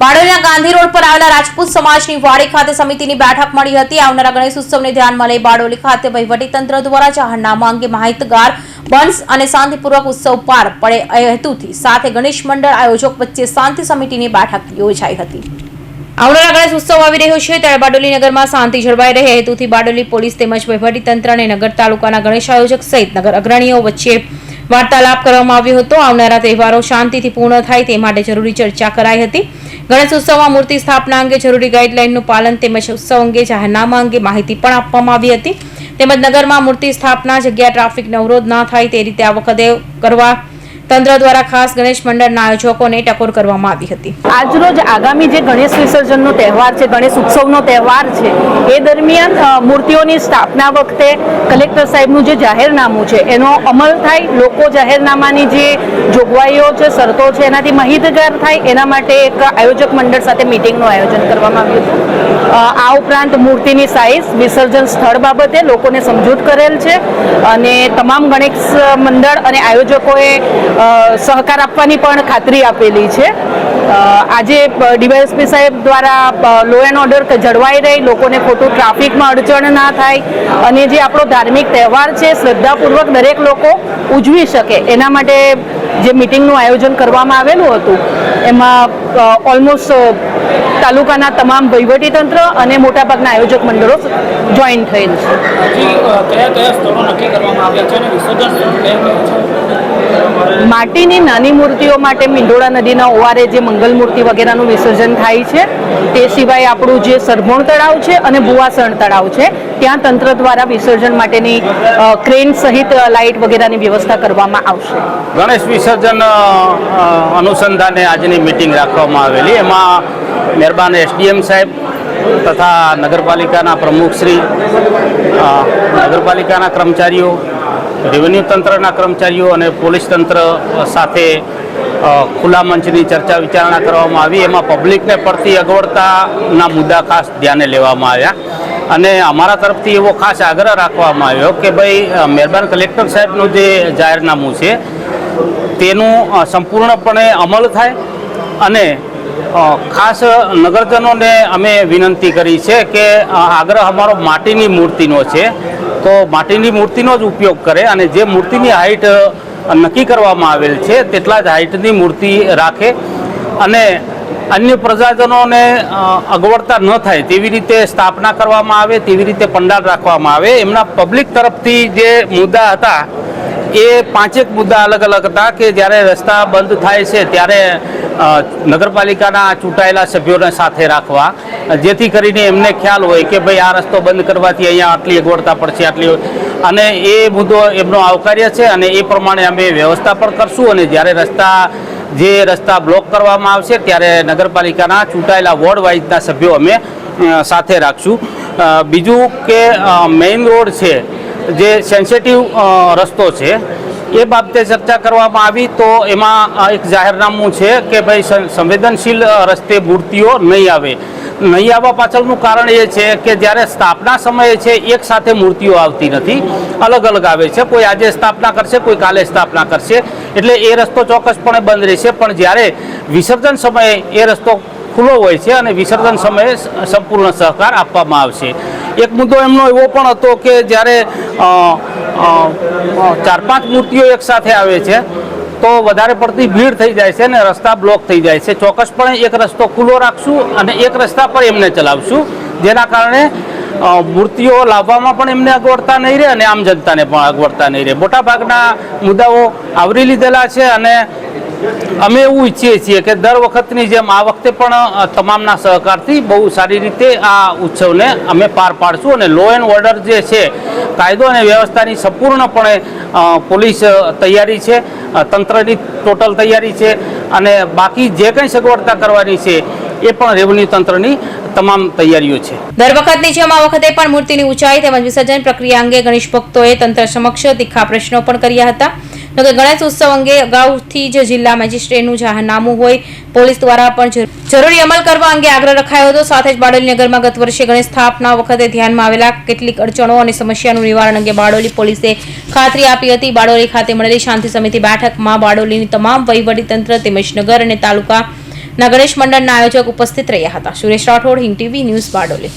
બારડોલીના Gandhi road પર આવેલા રાજપૂત સમાજની વાડી ખાતે સમિતિની બેઠક મળી હતી. આવનારા ગણેશ ઉત્સવને ધ્યાનમાં લઈ બારડોલી ખાતે વહીવટીતંત્ર દ્વારા જાહેરનામા અંગે માહિતગાર બંસ અને શાંતિપૂર્વક ઉત્સવ પાર પડે એ હેતુથી સાથે ગણેશ મંડળ આયોજક વચ્ચે શાંતિ સમિતિની બેઠક યોજાઈ હતી. આવનારા ગણેશ ઉત્સવ આવી રહ્યો છે ત્યારે બારડોલી નગરમાં શાંતિ જળવાઈ રહે હેતુથી બારડોલી પોલીસ તેમજ વહીવટીતંત્ર અને નગર તાલુકાના ગણેશ આયોજક સહિત નગર અગ્રણીઓ વચ્ચે વાર્તાલાપ કરવામાં આવ્યો હતો. આવનારા તહેવારો શાંતિથી પૂર્ણ થાય તે માટે જરૂરી ચર્ચા કરાઈ હતી. ગણેશ ઉત્સવમાં મૂર્તિ સ્થાપના અંગે જરૂરી ગાઈડલાઇનનું પાલન તેમજ ઉત્સવ અંગે જાહેરનામા અંગે માહિતી પણ આપવામાં આવી હતી. તેમજ નગરમાં મૂર્તિ સ્થાપના, જગ્યા ટ્રાફિકનો અવરોધ ના થાય તે રીતે આ વખતે કરવા તંત્ર દ્વારા ખાસ ગણેશ મંડળના આયોજકોને ટકોર કરવામાં આવી હતી. આજરોજ આગામી જે ગણેશ વિસર્જનનો તહેવાર છે, ગણેશ ઉત્સવનો તહેવાર છે, એ દરમિયાન મૂર્તિઓની સ્થાપના વખતે કલેક્ટર સાહેબનું જે જાહેરનામું છે, એનો અમલ થાય, લોકો જાહેરનામાની જે જોગવાઈઓ છે શરતો છે. એનાથી માહિતગાર થાય, એના માટે એક આયોજક મંડળ સાથે મિટિંગનું આયોજન કરવામાં આવ્યું હતું. આ ઉપરાંત મૂર્તિની સાઇઝ વિસર્જન સ્થળ બાબતે લોકોને સમજૂત કરેલ છે અને તમામ ગણેશ મંડળ અને આયોજકોએ સહકાર આપવાની પણ ખાતરી આપેલી છે. આજે ડીવાયએસપી સાહેબ દ્વારા લો એન્ડ ઓર્ડર જળવાઈ રહી, લોકોને ખોટું ટ્રાફિકમાં અડચણ ના થાય અને જે આપણો ધાર્મિક તહેવાર છે, શ્રદ્ધાપૂર્વક દરેક લોકો ઉજવી શકે. એના માટે જે મિટિંગનું આયોજન કરવામાં આવેલું હતું એમાં ઓલમોસ્ટ તાલુકાના તમામ વહીવટીતંત્ર અને મોટાભાગના આયોજક મંડળો જોઈન થયેલ છે. માટીની નાની મૂર્તિઓ માટે મીંઢોળા નદીના ઓવારે જે મંગલ મૂર્તિ વગેરેનું વિસર્જન થાય છે તે સિવાય આપણું જે સરભોણ તળાવ છે અને ભુવાસણ તળાવ છે ત્યાં તંત્ર દ્વારા વિસર્જન માટેની ક્રેન સહિત લાઇટ વગેરેની વ્યવસ્થા કરવામાં આવશે. ગણેશ વિસર્જન અનુસંધાને આજની મિટિંગ રાખવામાં આવેલી. એમાં મહેરબાન એસડીએમ સાહેબ તથા નગરપાલિકાના પ્રમુખશ્રી નગરપાલિકાના કર્મચારીઓ, રેવન્યુ તંત્રના કર્મચારીઓ અને પોલીસ તંત્ર સાથે ખુલ્લા મંચની ચર્ચા વિચારણા કરવામાં આવી. એમાં પબ્લિકને પડતી અગવડતાના મુદ્દા ખાસ ધ્યાને લેવામાં આવ્યા. અને અમારા તરફથી એવો ખાસ આગ્રહ રાખવામાં આવ્યો કે ભાઈ મહેરબાન કલેક્ટર સાહેબનું જે જાહેરનામું છે, તેનું સંપૂર્ણપણે અમલ થાય અને ખાસ નગરજનોને અમે વિનંતી કરી છે કે આગ્રહ અમારો માટીની મૂર્તિનો છે. તો માટીની મૂર્તિનો જ ઉપયોગ કરે અને જે મૂર્તિની હાઇટ નક્કી કરવામાં આવેલ છે તેટલા જ હાઇટની મૂર્તિ રાખે. અને અન્ય પ્રજાજનોને અગવડતા ન થાય તેવી રીતે સ્થાપના કરવામાં આવે, તેવી રીતે પંડાલ રાખવામાં આવે. એમના પબ્લિક તરફથી જે મુદ્દા હતા એ પાંચેક મુદ્દા અલગ અલગ હતા કે જ્યારે રસ્તા બંધ થાય છે ત્યારે નગરપાલિકાના ચૂંટાયેલા સભ્યોને સાથે રાખવા. જેથી કરીને એમને ખ્યાલ હોય કે ભાઈ આ રસ્તો બંધ કરવાથી અહીંયા આટલી અગવડતા પડશે, આટલી અને એ મુદ્દો એમનો આવકાર્ય છે અને એ પ્રમાણે અમે વ્યવસ્થા પણ કરશું અને જ્યારે રસ્તા, જે રસ્તા બ્લોક કરવામાં આવશે ત્યારે નગરપાલિકાના ચૂંટાયેલા વોર્ડ વાઇઝના સભ્યો અમે સાથે રાખશું. બીજું કે મેઇન રોડ છે જે સેન્સિટિવ રસ્તો છે, એ બાબતે ચર્ચા કરવામાં આવી તો એમાં એક જાહેરનામું છે કે ભાઈ સંવેદનશીલ રસ્તે મૂર્તિઓ નહીં આવે. નહીં આવવા પાછળનું કારણ એ છે કે જ્યારે સ્થાપના સમયે છે, એક સાથે મૂર્તિઓ આવતી નથી. અલગ અલગ આવે છે. કોઈ આજે સ્થાપના કરશે, કોઈ કાલે સ્થાપના કરશે. એટલે એ રસ્તો ચોક્કસપણે બંધ રહેશે. પણ જ્યારે વિસર્જન સમયે એ રસ્તો ખુલ્લો હોય છે અને વિસર્જન સમયે સંપૂર્ણ સહકાર આપવામાં આવશે. એક મુદ્દો એમનો એવો પણ હતો કે જ્યારે ચાર પાંચ મૂર્તિઓ એકસાથે આવે છે, તો વધારે પડતી ભીડ થઈ જાય છે અને રસ્તા બ્લોક થઈ જાય છે. ચોક્કસપણે એક રસ્તો ખુલ્લો રાખશું અને એક રસ્તા પર એમને ચલાવશું, જેના કારણે મૂર્તિઓ લાવવામાં પણ એમને અગવડતા નહીં રહે અને આમ જનતાને પણ અગવડતા નહીં રહે. મોટાભાગના મુદ્દાઓ આવરી લીધેલા છે અને અમે એવું ઈચ્છીએ છીએ કે દર વખતની જેમ આ વખતે પણ તમામના સહકારથી બહુ સારી રીતે આ ઉત્સવને અમે પાર પાડશું અને લો એન્ડ ઓર્ડર જે છે, કાયદો અને વ્યવસ્થાની સંપૂર્ણપણે પોલીસ તૈયારી છે તંત્રની ટોટલ તૈયારી છે અને બાકી જે કંઈ સગવડતા કરવાની છે એ પણ રેવન્યુ તંત્રની તમામ તૈયારીઓ છે. દર વખતની જેમ આ વખતે પણ મૂર્તિની ઊંચાઈ તેમજ વિસર્જન પ્રક્રિયા અંગે ગણેશ ભક્તોએ તંત્ર સમક્ષ તીખા પ્રશ્નો પણ કર્યા હતા. જોકે ગણેશ ઉત્સવ અંગે અગાઉથી જ જિલ્લા મેજિસ્ટ્રેટનું જાહેરનામું હોય, પોલીસ દ્વારા પણ જરૂરી અમલ કરવા અંગે આગ્રહ રખાયો હતો. સાથે જ બારડોલી નગરમાં ગત વર્ષે ગણેશ સ્થાપના વખતે ધ્યાનમાં આવેલા કેટલીક અડચણો અને સમસ્યાનું નિવારણ અંગે બારડોલી પોલીસે ખાતરી આપી હતી. બારડોલી ખાતે મળેલી શાંતિ સમિતિ બેઠકમાં બારડોલીની તમામ વહીવટી તંત્ર તેમજ નગર અને તાલુકા ના ગણેશ મંડળના આયોજક ઉપસ્થિત રહ્યા હતા. સુરેશ રાઠોડ હિંગ ટીવી ન્યૂઝ બારડોલી.